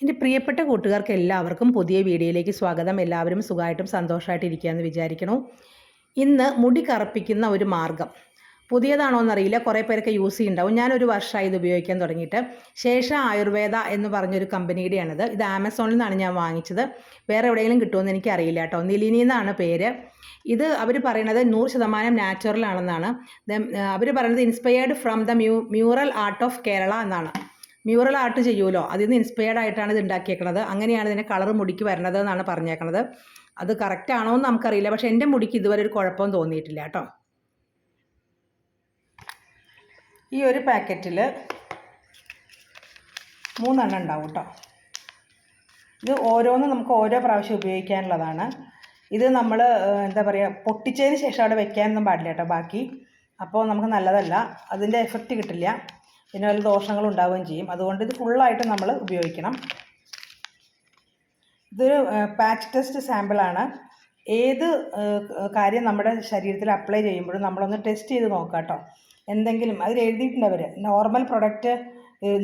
എന്റെ പ്രിയപ്പെട്ട കൂട്ടുകാർക്ക് എല്ലാവർക്കും പുതിയ വീഡിയോയിലേക്ക് സ്വാഗതം. എല്ലാവരും സുഖമായിട്ടും സന്തോഷമായിട്ട് ഇരിക്കുകയെന്ന് വിചാരിക്കണു. ഇന്ന് മുടി കറുപ്പിക്കുന്ന ഒരു മാർഗം. പുതിയതാണോ എന്നറിയില്ല. കുറേ പേരൊക്കെ യൂസ് ചെയ്യുന്നുണ്ടാവും. ഞാനൊരു വർഷമായി ഇത് ഉപയോഗിക്കാൻ തുടങ്ങിയിട്ട്. ശേഷ ആയുർവേദ എന്ന് പറഞ്ഞൊരു കമ്പനിയുടെയാണിത് ഇത് ആമസോണിൽ നിന്നാണ് ഞാൻ വാങ്ങിച്ചത്. വേറെ എവിടെയെങ്കിലും കിട്ടുമെന്ന് എനിക്ക് അറിയില്ല കേട്ടോ. നിലിനി എന്നാണ് പേര്. ഇത് അവർ പറയണത് നൂറ് ശതമാനം നാച്ചുറൽ ആണെന്നാണ്. അവർ പറയുന്നത് inspired from the mu mural art of Kerala എന്നാണ്. മ്യൂറൽ ആർട്ട് ചെയ്യുമല്ലോ അതിൽ നിന്ന് ഇൻസ്പയർഡ് ആയിട്ടാണ് ഇത് ഉണ്ടാക്കിയേക്കണത് അങ്ങനെയാണ് ഇതിന്റെ കളർ മുടിക്ക് വരണത് എന്നാണ് പറഞ്ഞേക്കണത്. അത് കറക്റ്റ് ആണോ എന്ന് നമുക്കറിയില്ല. പക്ഷേ എന്റെ മുടിക്ക് ഇതുവരെ ഒരു കുഴപ്പം തോന്നിയിട്ടില്ല കേട്ടോ. ഈ ഒരു പാക്കറ്റിൽ മൂന്നെണ്ണം ഉണ്ടാവും കേട്ടോ. ഇത് ഓരോന്നും നമുക്ക് ഓരോ പ്രാവശ്യം ഉപയോഗിക്കാനുള്ളതാണ്. ഇത് നമ്മൾ എന്താ പറയുക പൊട്ടിച്ചതിന് ശേഷം അവിടെ വെക്കാനൊന്നും പാടില്ല കേട്ടോ ബാക്കി. അപ്പോൾ നമുക്ക് നല്ലതല്ല. അതിന്റെ എഫക്റ്റ് കിട്ടില്ല. പിന്നെ വല്ല ദോഷങ്ങളും ഉണ്ടാവുകയും ചെയ്യും. അതുകൊണ്ട് ഇത് ഫുള്ളായിട്ട് നമ്മൾ ഉപയോഗിക്കണം. ഇതൊരു പാച്ച് ടെസ്റ്റ് സാമ്പിളാണ് ഏത് കാര്യം നമ്മുടെ ശരീരത്തിൽ അപ്ലൈ ചെയ്യുമ്പോഴും നമ്മളൊന്ന് ടെസ്റ്റ് ചെയ്ത് നോക്കാം കേട്ടോ എന്തെങ്കിലും അതിൽ എഴുതിയിട്ടുണ്ട് അവർ നോർമൽ പ്രൊഡക്റ്റ്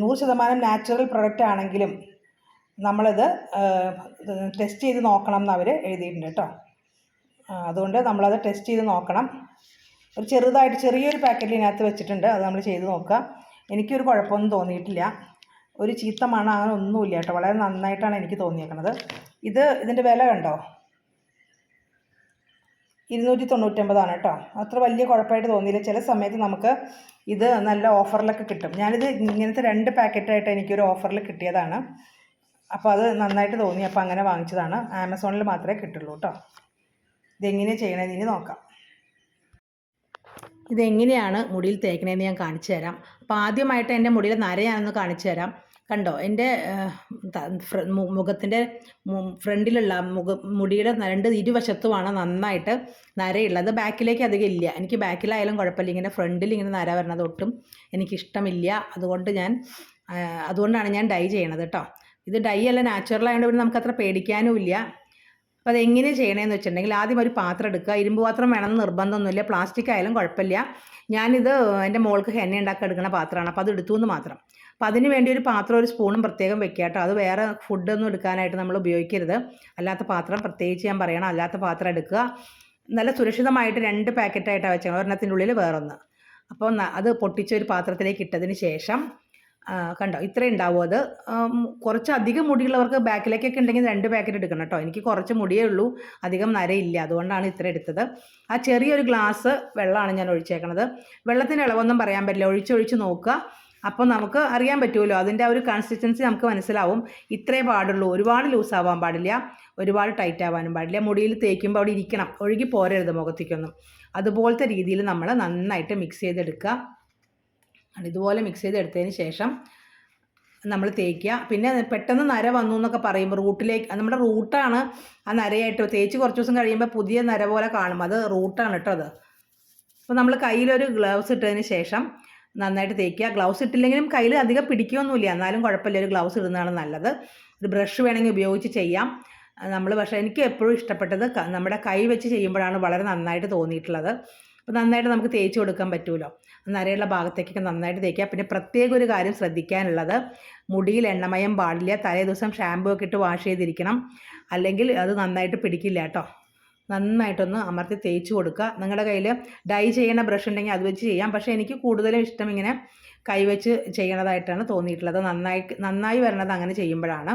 നൂറ് ശതമാനം നാച്ചുറൽ പ്രൊഡക്റ്റ് ആണെങ്കിലും നമ്മളിത് ടെസ്റ്റ് ചെയ്ത് നോക്കണം എന്ന് അവർ എഴുതിയിട്ടുണ്ട് കേട്ടോ അതുകൊണ്ട് നമ്മളത് ടെസ്റ്റ് ചെയ്ത് നോക്കണം. ഒരു ചെറുതായിട്ട് ചെറിയൊരു പാക്കറ്റിൽ ഇതിനകത്ത് വെച്ചിട്ടുണ്ട്. അത് നമ്മൾ ചെയ്ത് നോക്കുക എനിക്കൊരു കുഴപ്പമൊന്നും തോന്നിയിട്ടില്ല. ഒരു ചീത്ത മണം അങ്ങനെ ഒന്നുമില്ല കേട്ടോ. വളരെ നന്നായിട്ടാണ് എനിക്ക് തോന്നിയേക്കണത്. ഇത് ഇതിന്റെ വില കണ്ടോ? ഇരുന്നൂറ്റി തൊണ്ണൂറ്റൊമ്പതാണ് കേട്ടോ. അത്ര വലിയ കുഴപ്പമായിട്ട് തോന്നിയില്ല. ചില സമയത്ത് നമുക്ക് ഇത് നല്ല ഓഫറിലൊക്കെ കിട്ടും. ഞാനിത് ഇങ്ങനത്തെ രണ്ട് പാക്കറ്റായിട്ട് എനിക്കൊരു ഓഫറിൽ കിട്ടിയതാണ്. അപ്പോൾ അത് നന്നായിട്ട് തോന്നി. അപ്പോൾ അങ്ങനെ വാങ്ങിച്ചതാണ്. ആമസോണിൽ മാത്രമേ കിട്ടുള്ളൂ കേട്ടോ. ഇതെങ്ങനെയാണ് ചെയ്യണമെന്ന് ഇനി നോക്കാം. ഇതെങ്ങനെയാണ് മുടിയിൽ തേക്കണതെന്ന് ഞാൻ കാണിച്ചു തരാം. അപ്പോൾ ആദ്യമായിട്ട് എന്റെ മുടിയിൽ നരയാണെന്ന് കാണിച്ചു തരാം. കണ്ടോ? എന്റെ മുഖത്തിന്റെ ഫ്രണ്ടിലുള്ള മുഖ മുടിയുടെ രണ്ട് ഇരുവശത്തുമാണ് നന്നായിട്ട് നരയുള്ളത്. ബാക്കിലേക്ക് അധികം ഇല്ല. എനിക്ക് ബാക്കിലായാലും കുഴപ്പമില്ല. ഇങ്ങനെ ഫ്രണ്ടിൽ ഇങ്ങനെ നര വരണത് ഒട്ടും എനിക്കിഷ്ടമില്ല. അതുകൊണ്ട് ഞാൻ അതുകൊണ്ടാണ് ഞാൻ ഡൈ ചെയ്യണത് കേട്ടോ. ഇത് ഡൈ അല്ല നാച്ചുറൽ ആയതുകൊണ്ട് നമുക്കത്ര അത്ര പേടിക്കാനും ഇല്ല. അപ്പോൾ അതെങ്ങനെ ചെയ്യണമെന്ന് വെച്ചിട്ടുണ്ടെങ്കിൽ ആദ്യം ഒരു പാത്രം എടുക്കുക. ഇരുമ്പ് പാത്രം വേണമെന്ന് നിർബന്ധമൊന്നുമില്ല. പ്ലാസ്റ്റിക് ആയാലും കുഴപ്പമില്ല. ഞാനിത് എന്റെ മോൾക്ക് ഹെന്ന ഉണ്ടാക്കി എടുക്കുന്ന പാത്രമാണ്. അപ്പോൾ അത് എടുത്തു എന്ന് മാത്രം. അപ്പോൾ അതിന് വേണ്ടി ഒരു പാത്രം ഒരു സ്പൂണും പ്രത്യേകം വെക്കുക കേട്ടോ. അത് വേറെ ഫുഡൊന്നും എടുക്കാനായിട്ട് നമ്മൾ ഉപയോഗിക്കരുത്. അല്ലാത്ത പാത്രം പ്രത്യേകിച്ച് ഞാൻ പറയണം. അല്ലാത്ത പാത്രം എടുക്കുക. നല്ല സുരക്ഷിതമായിട്ട് രണ്ട് പാക്കറ്റായിട്ടാണ് വെച്ചാൽ ഒരെണ്ണത്തിന്റെ ഉള്ളിൽ വേറൊന്ന്. അപ്പോൾ അത് പൊട്ടിച്ച ഒരു പാത്രത്തിലേക്ക് ഇട്ടതിന് ശേഷം കണ്ടോ? ഇത്രയും ഉണ്ടാവും. അത് കുറച്ച് അധികം മുടിയുള്ളവർക്ക് ബാക്കിലേക്കൊക്കെ ഉണ്ടെങ്കിൽ രണ്ട് പാക്കറ്റ് എടുക്കണം കേട്ടോ എനിക്ക് കുറച്ച് മുടിയേ ഉള്ളൂ. അധികം നരയില്ല. അതുകൊണ്ടാണ് ഇത്ര എടുത്തത്. ആ ചെറിയൊരു ഗ്ലാസ് വെള്ളമാണ് ഞാൻ ഒഴിച്ചേക്കണത്. വെള്ളത്തിന്റെ ഇളവൊന്നും പറയാൻ പറ്റില്ല. ഒഴിച്ചൊഴിച്ച് നോക്കുക. അപ്പോൾ നമുക്ക് അറിയാൻ പറ്റുമല്ലോ. അതിന്റെ ആ ഒരു കൺസിസ്റ്റൻസി നമുക്ക് മനസ്സിലാവും. ഇത്രേ പാടുള്ളൂ. ഒരുപാട് ലൂസ് ആവാൻ പാടില്ല. ഒരുപാട് ടൈറ്റ് ആവാനും പാടില്ല. മുടിയിൽ തേക്കുമ്പോൾ അവിടെ ഇരിക്കണം. ഒഴുകി പോരരുത് മുഖത്തേക്കൊന്നും. അതുപോലത്തെ രീതിയിൽ നമ്മൾ നന്നായിട്ട് മിക്സ് ചെയ്തെടുക്കുക. ഇതുപോലെ മിക്സ് ചെയ്തെടുത്തതിന് ശേഷം നമ്മൾ തേക്കുക പിന്നെ പെട്ടെന്ന് നര വന്നു എന്നൊക്കെ പറയുമ്പോൾ റൂട്ടിലേക്ക് നമ്മുടെ റൂട്ടാണ് ആ നരയായിട്ട് തേച്ച് കുറച്ച് ദിവസം കഴിയുമ്പോൾ പുതിയ നര പോലെ കാണും അത് റൂട്ടാണ് കേട്ടോ അത്. അപ്പോൾ നമ്മൾ കയ്യിലൊരു ഗ്ലൗസ് ഇട്ടതിന് ശേഷം നന്നായിട്ട് തേക്കുക ഗ്ലൗസ് ഇട്ടില്ലെങ്കിലും കയ്യിൽ അധികം പിടിക്കുകയൊന്നുമില്ല എന്നാലും കുഴപ്പമില്ല. ഒരു ഗ്ലൗസ് ഇടുന്നതാണ് നല്ലത്. ഒരു ബ്രഷ് വേണമെങ്കിൽ ഉപയോഗിച്ച് ചെയ്യാം. നമ്മൾ പക്ഷേ എനിക്ക് എപ്പോഴും ഇഷ്ടപ്പെട്ടത് നമ്മുടെ കൈ വെച്ച് ചെയ്യുമ്പോഴാണ് വളരെ നന്നായിട്ട് തോന്നിയിട്ടുള്ളത്. നന്നായിട്ട് നമുക്ക് തേച്ച് കൊടുക്കാൻ പറ്റുമല്ലോ നരയുള്ള ഭാഗത്തേക്കൊക്കെ നന്നായിട്ട് തേക്കുക. പിന്നെ പ്രത്യേക ഒരു കാര്യം ശ്രദ്ധിക്കാനുള്ളത് മുടിയിൽ എണ്ണമയം പാടില്ല തലേ ദിവസം ഷാമ്പൂ ഒക്കെ ഇട്ട് വാഷ് ചെയ്തിരിക്കണം. അല്ലെങ്കിൽ അത് നന്നായിട്ട് പിടിക്കില്ല കേട്ടോ. നന്നായിട്ടൊന്ന് അമർത്തി തേച്ച് കൊടുക്കുക. നിങ്ങളുടെ കയ്യിൽ ഡൈ ചെയ്യണ ബ്രഷ് ഉണ്ടെങ്കിൽ അത് വെച്ച് ചെയ്യാം. പക്ഷേ എനിക്ക് കൂടുതലും ഇഷ്ടം ഇങ്ങനെ കൈവച്ച് ചെയ്യണതായിട്ടാണ് തോന്നിയിട്ടുള്ളത്. നന്നായി നന്നായി വരണത് അങ്ങനെ ചെയ്യുമ്പോഴാണ്.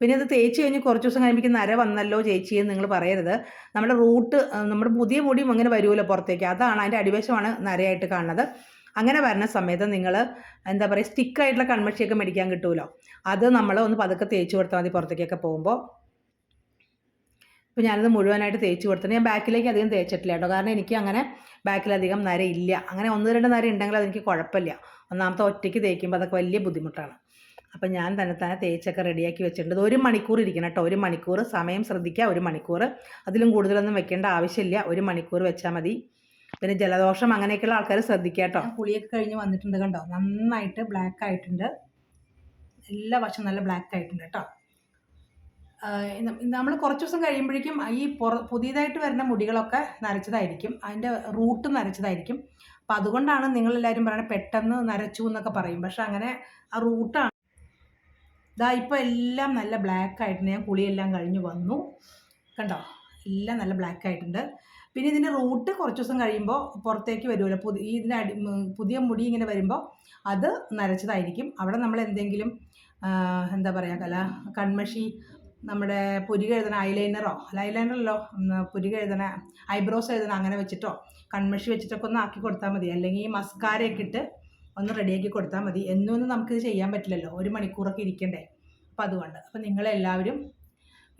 പിന്നെ അത് തേച്ച് കഴിഞ്ഞ് കുറച്ച് ദിവസം കഴിയുമ്പോൾ നര വന്നല്ലോ ചേച്ചി എന്ന് നിങ്ങൾ പറയരുത്. നമ്മുടെ റൂട്ട് നമ്മുടെ പുതിയ മുടിയും അങ്ങനെ വരുമല്ലോ പുറത്തേക്ക്. അതാണ് അതിന്റെ അടിവശമാണ് നരയായിട്ട് കാണുന്നത്. അങ്ങനെ വരുന്ന സമയത്ത് നിങ്ങൾ എന്താ പറയുക സ്റ്റിക്കായിട്ടുള്ള കൺമഷിയൊക്കെ മേടിക്കാൻ കിട്ടുമല്ലോ അത് നമ്മൾ ഒന്ന് പതുക്കെ തേച്ച് കൊടുത്താൽ മതി പുറത്തേക്കൊക്കെ പോകുമ്പോൾ ഇപ്പോൾ ഞാനത് മുഴുവനായിട്ട് തേച്ച് കൊടുത്തത് ഞാൻ ബാക്കിലേക്ക് അധികം തേച്ചിട്ടില്ല കേട്ടോ. കാരണം എനിക്ക് അങ്ങനെ ബാക്കിലധികം നര ഇല്ല അങ്ങനെ ഒന്ന് രണ്ട് നര ഉണ്ടെങ്കിൽ അതെനിക്ക് കുഴപ്പമില്ല. ഒന്നാമത്തെ ഒറ്റയ്ക്ക് തേക്കുമ്പോൾ അതൊക്കെ വലിയ ബുദ്ധിമുട്ടാണ്. അപ്പം ഞാൻ തന്നെ തന്നെ തേച്ചൊക്കെ റെഡിയാക്കി വെച്ചിട്ടുണ്ട്. ഒരു മണിക്കൂർ ഇരിക്കണം കേട്ടോ. ഒരു മണിക്കൂർ. സമയം ശ്രദ്ധിക്കുക ഒരു മണിക്കൂർ. അതിലും കൂടുതലൊന്നും വെക്കേണ്ട ആവശ്യമില്ല. ഒരു മണിക്കൂർ വെച്ചാൽ മതി. പിന്നെ ജലദോഷം അങ്ങനെയൊക്കെയുള്ള ആൾക്കാർ ശ്രദ്ധിക്കുക കേട്ടോ. കുളിയൊക്കെ കഴിഞ്ഞ് വന്നിട്ടുണ്ട് കണ്ടോ? നന്നായിട്ട് ബ്ലാക്ക് ആയിട്ടുണ്ട്. എല്ലാ വശം നല്ല ബ്ലാക്ക് ആയിട്ടുണ്ട് കേട്ടോ. നമ്മൾ കുറച്ച് ദിവസം കഴിയുമ്പോഴേക്കും ഈ പുറ പുതിയതായിട്ട് വരുന്ന മുടികളൊക്കെ നരച്ചതായിരിക്കും. അതിന്റെ റൂട്ട് നരച്ചതായിരിക്കും. അപ്പം അതുകൊണ്ടാണ് നിങ്ങളെല്ലാവരും പറയുന്നത് പെട്ടെന്ന് നരച്ചു എന്നൊക്കെ പറയും. പക്ഷെ അങ്ങനെ ആ റൂട്ടാണ് ഇതാ ഇപ്പോൾ എല്ലാം നല്ല ബ്ലാക്ക് ആയിട്ടുണ്ട്. ഞാൻ കുളിയെല്ലാം കഴിഞ്ഞ് വന്നു. കണ്ടോ? എല്ലാം നല്ല ബ്ലാക്ക് ആയിട്ടുണ്ട്. പിന്നെ ഇതിന്റെ റൂട്ട് കുറച്ച് ദിവസം കഴിയുമ്പോൾ പുറത്തേക്ക് വരുമല്ലോ പുതിയ ഈ അടി പുതിയ മുടി ഇങ്ങനെ വരുമ്പോൾ അത് നരച്ചതായിരിക്കും. അവിടെ നമ്മൾ എന്തെങ്കിലും എന്താ പറയുക കല കൺമഷി നമ്മുടെ പുരി എഴുതണ ഐലൈനറോ അല്ല ഐലൈനറല്ലോ പുരിക എഴുതണ ഐബ്രോസ് എഴുതണ അങ്ങനെ വെച്ചിട്ടോ? കൺമഷി വെച്ചിട്ടൊക്കെ ഒന്ന് ആക്കി കൊടുത്താൽ മതി. അല്ലെങ്കിൽ മസ്കാരയൊക്കെ ഇട്ട് ഒന്ന് റെഡിയാക്കി കൊടുത്താൽ മതി. എന്നൊന്നും നമുക്കിത് ചെയ്യാൻ പറ്റില്ലല്ലോ. ഒരു മണിക്കൂറൊക്കെ ഇരിക്കണ്ടേ? അപ്പം അതുകൊണ്ട്. അപ്പം നിങ്ങളെല്ലാവരും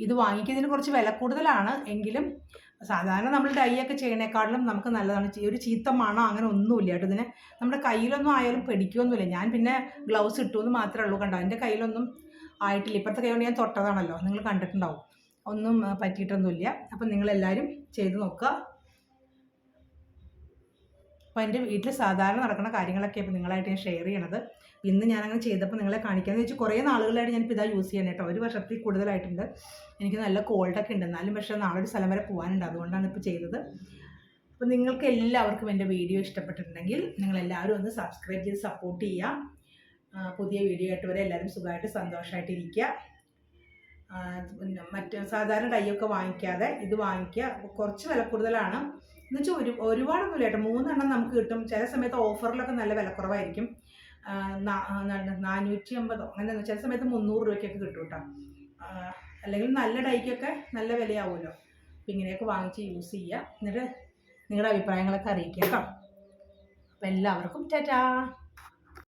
ഇത് വാങ്ങിക്കുന്നതിന് കുറച്ച് വില കൂടുതലാണ് എങ്കിലും സാധാരണ നമ്മൾ ഡൈ ഒക്കെ ചെയ്യണേക്കാളും നമുക്ക് നല്ലതാണ്. ഒരു ചീത്ത മണം അങ്ങനെ ഒന്നുമില്ല കേട്ടോ ഇതിനെ. നമ്മുടെ കയ്യിലൊന്നും ആയാലും പിടിക്കുകയൊന്നുമില്ല ഞാൻ പിന്നെ ഗ്ലൗസ് ഇട്ടു എന്ന് മാത്രമേ ഉള്ളൂ കണ്ടോ. എന്റെ കയ്യിലൊന്നും ആയിട്ടില്ല. ഇപ്പോഴത്തെ കൈ കൊണ്ട് ഞാൻ തൊട്ടതാണല്ലോ. നിങ്ങൾ കണ്ടിട്ടുണ്ടാവും. ഒന്നും പറ്റിയിട്ടൊന്നുമില്ല. അപ്പം നിങ്ങളെല്ലാവരും ചെയ്ത് നോക്കുക. അപ്പോൾ എന്റെ വീട്ടിൽ സാധാരണ നടക്കുന്ന കാര്യങ്ങളൊക്കെ ഇപ്പോൾ നിങ്ങളായിട്ട് ഞാൻ ഷെയർ ചെയ്യണത്. ഇന്ന് ഞാനങ്ങനെ ചെയ്തപ്പോൾ നിങ്ങളെ കാണിക്കാമെന്ന് വെച്ചാൽ കുറേ നാളുകളായിട്ട് ഞാനിപ്പോൾ ഇതാ യൂസ് ചെയ്യണം കേട്ടോ. ഒരു വർഷത്തിൽ കൂടുതലായിട്ടുണ്ട്. എനിക്ക് നല്ല കോൾഡൊക്കെ ഉണ്ട്. എന്നാലും പക്ഷേ നാളെ ഒരു സ്ഥലം വരെ പോകാനുണ്ട് അതുകൊണ്ടാണ് ഇപ്പോൾ ചെയ്തത്. അപ്പോൾ നിങ്ങൾക്ക് എല്ലാവർക്കും എന്റെ വീഡിയോ ഇഷ്ടപ്പെട്ടിട്ടുണ്ടെങ്കിൽ നിങ്ങളെല്ലാവരും ഒന്ന് സബ്സ്ക്രൈബ് ചെയ്ത് സപ്പോർട്ട് ചെയ്യുക പുതിയ വീഡിയോ ആയിട്ട് വരെ എല്ലാവരും സുഖമായിട്ട് സന്തോഷമായിട്ട് ഇരിക്കുക മറ്റ് സാധാരണ ഡൈയൊക്കെ വാങ്ങിക്കാതെ ഇത് വാങ്ങിക്കുക കുറച്ച് വില കൂടുതലാണ്. എന്ന് വെച്ചാൽ ഒരു ഒരുപാടൊന്നുമില്ല കേട്ടോ. മൂന്നെണ്ണം നമുക്ക് കിട്ടും. ചില സമയത്ത് ഓഫറിലൊക്കെ നല്ല വിലക്കുറവായിരിക്കും. നാനൂറ്റി അമ്പതോ അങ്ങനെ ചില സമയത്ത് മുന്നൂറ് രൂപയ്ക്കൊക്കെ കിട്ടും കേട്ടോ. അല്ലെങ്കിൽ നല്ല ഡൈക്കൊക്കെ നല്ല വിലയാവുമല്ലോ. അപ്പം ഇങ്ങനെയൊക്കെ വാങ്ങിച്ച് യൂസ് ചെയ്യുക. എന്നിട്ട് നിങ്ങളുടെ അഭിപ്രായങ്ങളൊക്കെ അറിയിക്കുക കേട്ടോ. അപ്പം എല്ലാവർക്കും ടാറ്റാ.